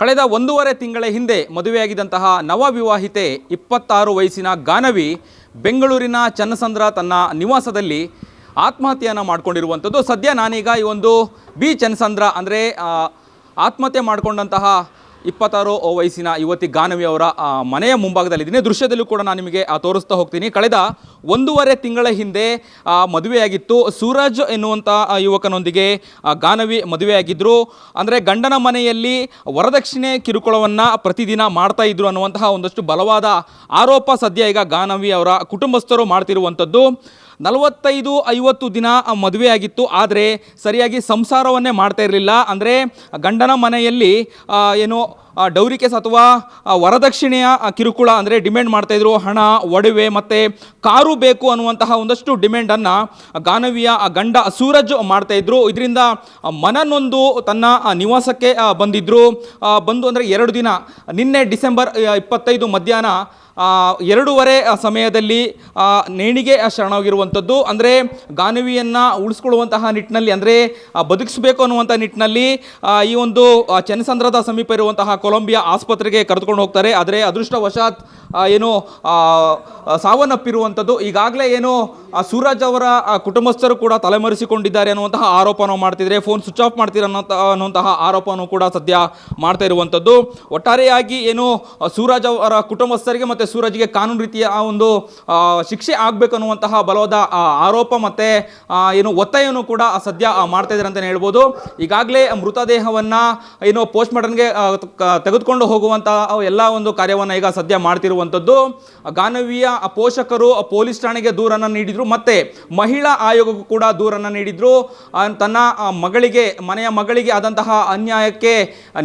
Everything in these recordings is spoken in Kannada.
ಕಳೆದ ಒಂದೂವರೆ ತಿಂಗಳ ಹಿಂದೆ ಮದುವೆಯಾಗಿದ್ದಂತಹ ನವವಿವಾಹಿತೆ ಇಪ್ಪತ್ತಾರು ವಯಸ್ಸಿನ ಗಾನವಿ ಬೆಂಗಳೂರಿನ ಚನ್ನಸಂದ್ರ ತನ್ನ ನಿವಾಸದಲ್ಲಿ ಆತ್ಮಹತ್ಯೆಯನ್ನು ಮಾಡಿಕೊಂಡಿರುವಂಥದ್ದು. ಸದ್ಯ ನಾನೀಗ ಈ ಒಂದು ಬಿ ಚನ್ನಸಂದ್ರ ಅಂದರೆ ಆತ್ಮಹತ್ಯೆ ಮಾಡಿಕೊಂಡಂತಹ ಇಪ್ಪತ್ತಾರು ವಯಸ್ಸಿನ ಯುವತಿ ಗಾನವಿ ಅವರ ಮನೆಯ ಮುಂಭಾಗದಲ್ಲಿದ್ದೀನಿ. ದೃಶ್ಯದಲ್ಲೂ ಕೂಡ ನಾನು ನಿಮಗೆ ತೋರಿಸ್ತಾ ಹೋಗ್ತೀನಿ. ಕಳೆದ ಒಂದೂವರೆ ತಿಂಗಳ ಹಿಂದೆ ಮದುವೆಯಾಗಿತ್ತು. ಸೂರಜ್ ಎನ್ನುವಂಥ ಯುವಕನೊಂದಿಗೆ ಗಾನವಿ ಮದುವೆಯಾಗಿದ್ದರು ಅಂದರೆ ಗಂಡನ ಮನೆಯಲ್ಲಿ ವರದಕ್ಷಿಣೆ ಕಿರುಕುಳವನ್ನು ಪ್ರತಿದಿನ ಮಾಡ್ತಾ ಇದ್ರು ಅನ್ನುವಂತಹ ಒಂದಷ್ಟು ಬಲವಾದ ಆರೋಪ ಸದ್ಯ ಈಗ ಗಾನವಿ ಅವರ ಕುಟುಂಬಸ್ಥರು ಮಾಡ್ತಿರುವಂಥದ್ದು. ನಲವತ್ತೈದು ಐವತ್ತು ದಿನ ಮದುವೆ ಆಗಿತ್ತು. ಆದರೆ ಸರಿಯಾಗಿ ಸಂಸಾರವನ್ನೇ ಮಾಡ್ತಾ ಇರಲಿಲ್ಲ. ಅಂದರೆ ಗಂಡನ ಮನೆಯಲ್ಲಿ ಏನು ಡೌರಿಕೆಸ್ ಡೌರಿ ಕೇಸ್ ಅಥವಾ ವರದಕ್ಷಿಣೆಯ ಕಿರುಕುಳ ಅಂದರೆ ಡಿಮ್ಯಾಂಡ್ ಮಾಡ್ತಾಯಿದ್ರು ಹಣ, ಒಡವೆ ಮತ್ತು ಕಾರು ಬೇಕು ಅನ್ನುವಂತಹ ಒಂದಷ್ಟು ಡಿಮ್ಯಾಂಡನ್ನು ಗಾನವಿಯ ಗಂಡ ಸೂರಜ್ ಮಾಡ್ತಾಯಿದ್ರು ಇದರಿಂದ ಮನನೊಂದು ತನ್ನ ನಿವಾಸಕ್ಕೆ ಬಂದಿದ್ದರು ಬಂದು ಅಂದರೆ ಎರಡು ದಿನ, ನಿನ್ನೆ ಡಿಸೆಂಬರ್ ಇಪ್ಪತ್ತೈದು ಮಧ್ಯಾಹ್ನ ಎರಡೂವರೆ ಸಮಯದಲ್ಲಿ ನೇಣಿಗೆ ಶರಣಾಗಿರುವಂಥದ್ದು. ಅಂದರೆ, ಗಾನವಿಯನ್ನು ಉಳಿಸ್ಕೊಳ್ಳುವಂತಹ ನಿಟ್ಟಿನಲ್ಲಿ, ಅಂದರೆ ಬದುಕಿಸಬೇಕು ಅನ್ನುವಂಥ ನಿಟ್ಟಿನಲ್ಲಿ ಈ ಒಂದು ಚನ್ನಸಂದ್ರದ ಸಮೀಪ ಇರುವಂತಹ ಕೊಲಂಬಿಯಾ ಆಸ್ಪತ್ರೆಗೆ ಕರೆದುಕೊಂಡು ಹೋಗ್ತಾರೆ. ಆದರೆ, ಅದೃಷ್ಟವಶಾತ್ ಏನು ಸಾವನ್ನಪ್ಪಿರುವಂಥದ್ದು. ಈಗಾಗಲೇ ಏನು ಸೂರಜ್ ಅವರ ಕುಟುಂಬಸ್ಥರು ಕೂಡ ತಲೆಮರೆಸಿಕೊಂಡಿದ್ದಾರೆ ಅನ್ನುವಂತಹ ಆರೋಪವನ್ನು ಮಾಡ್ತಿದ್ರೆ ಫೋನ್ ಸ್ವಿಚ್ ಆಫ್ ಮಾಡ್ತೀರ ಅನ್ನೋ ಅನ್ನುವಂತಹ ಆರೋಪವನ್ನು ಕೂಡ ಸದ್ಯ ಮಾಡ್ತಾ ಇರುವಂಥದ್ದು. ಒಟ್ಟಾರೆಯಾಗಿ, ಏನು ಸೂರಜ್ ಅವರ ಕುಟುಂಬಸ್ಥರಿಗೆ ಮತ್ತು ಸೂರಜ್ಗೆ ಕಾನೂನು ರೀತಿಯ ಒಂದು ಶಿಕ್ಷೆ ಆಗಬೇಕು ಅನ್ನುವಂತಹ ಬಲವಾದ ಆರೋಪ ಮತ್ತು ಏನು ಒತ್ತಾಯವನ್ನು ಕೂಡ ಸದ್ಯ ಮಾಡ್ತಾ ಇದ್ದಾರೆ ಅಂತಲೇ ಹೇಳ್ಬೋದು. ಈಗಾಗಲೇ ಮೃತದೇಹವನ್ನು ಏನು ಪೋಸ್ಟ್ ಮಾರ್ಟಮ್ಗೆ ತೆಗೆದುಕೊಂಡು ಹೋಗುವಂತಹ ಎಲ್ಲ ಒಂದು ಕಾರ್ಯವನ್ನು ಈಗ ಸದ್ಯ ಮಾಡ್ತಿರುವಂಥದ್ದು. ಗಾನವಿಯ ಪೋಷಕರು, ಪೊಲೀಸ್ ಠಾಣೆಗೆ ದೂರನ್ನು ನೀಡಿದರು, ಮತ್ತು ಮಹಿಳಾ ಆಯೋಗಕ್ಕೂ ಕೂಡ ದೂರನ್ನು ನೀಡಿದರು. ತನ್ನ ಮಗಳಿಗೆ, ಮನೆಯ ಮಗಳಿಗೆ ಆದಂತಹ ಅನ್ಯಾಯಕ್ಕೆ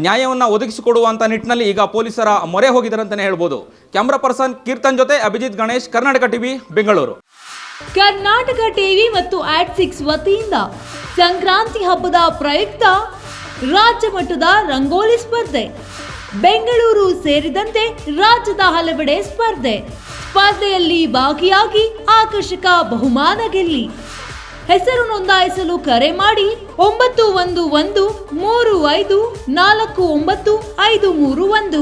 ನ್ಯಾಯವನ್ನು ಒದಗಿಸಿಕೊಡುವಂಥ ನಿಟ್ಟಿನಲ್ಲಿ ಈಗ ಪೊಲೀಸರ ಮೊರೆ ಹೋಗಿದ್ದಾರೆ ಅಂತಲೇ ಹೇಳ್ಬೋದು. ಕ್ಯಾಮ್ರಾ ಪರ್ಸನ್ ಕೀರ್ತನ್ ಜೊತೆ ಅಭಿಜಿತ್ ಗಣೇಶ್, ಕರ್ನಾಟಕ ಟಿವಿ, ಬೆಂಗಳೂರು. ಕರ್ನಾಟಕ ಟಿವಿ ಮತ್ತು ಆಟ್ ಸಿಕ್ಸ್ ವತಿಯಿಂದ ಸಂಕ್ರಾಂತಿ ಹಬ್ಬದ ಪ್ರಯುಕ್ತ ರಾಜ್ಯ ಮಟ್ಟದ ರಂಗೋಲಿ ಸ್ಪರ್ಧೆ, ಬೆಂಗಳೂರು ಸೇರಿದಂತೆ ರಾಜ್ಯದ ಹಲವೆಡೆ ಸ್ಪರ್ಧೆ. ಸ್ಪರ್ಧೆಯಲ್ಲಿ ಭಾಗಿಯಾಗಿ ಆಕರ್ಷಕ ಬಹುಮಾನ ಗೆಲ್ಲಿ. ಹೆಸರು ನೋಂದಾಯಿಸಲು ಕರೆ ಮಾಡಿ ಒಂಬತ್ತು ಒಂದು ಒಂದು ಮೂರು ಐದು ನಾಲ್ಕು ಒಂಬತ್ತು ಐದು ಮೂರು ಒಂದು.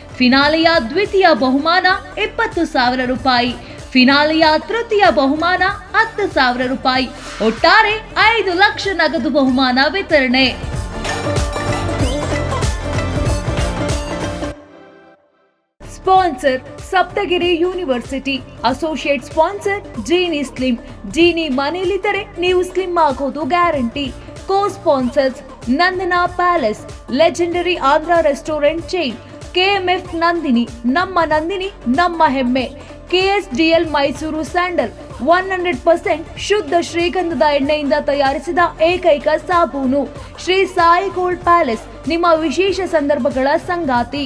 ಫಿನಾಲೆಯ ದ್ವಿತೀಯ ಬಹುಮಾನ ಇಪ್ಪತ್ತು ಸಾವಿರ ರೂಪಾಯಿ. ಫಿನಾಲೆಯ ತೃತೀಯ ಬಹುಮಾನ ಹತ್ತು ಸಾವಿರ ರೂಪಾಯಿ. ಒಟ್ಟಾರೆ ಐದು ಲಕ್ಷ ನಗದು ಬಹುಮಾನ ವಿತರಣೆ. Sponsor Saptagiri university. Associate sponsor Jeeni slim. Jeeni ಮನೆಯಲ್ಲಿದ್ದರೆ ನೀವು ಸ್ಲಿಮ್ ಆಗೋದು guarantee. Co sponsors Nandana palace, legendary Andhra restaurant chain. KMF Nandini, ನಮ್ಮ ನಂದಿನಿ, ನಮ್ಮ ಹೆಮ್ಮೆ. KSDL Mysore sandal, one hundred percent ಶುದ್ಧ ಶ್ರೀಗಂಧದ ಎಣ್ಣೆಯಿಂದ ತಯಾರಿಸಿದ ಏಕೈಕ ಸಾಬೂನು. ಶ್ರೀ ಸಾಯಿ ಗೋಲ್ಡ್ ಪ್ಯಾಲೇಸ್, ನಿಮ್ಮ ವಿಶೇಷ ಸಂದರ್ಭಗಳ ಸಂಗಾತಿ.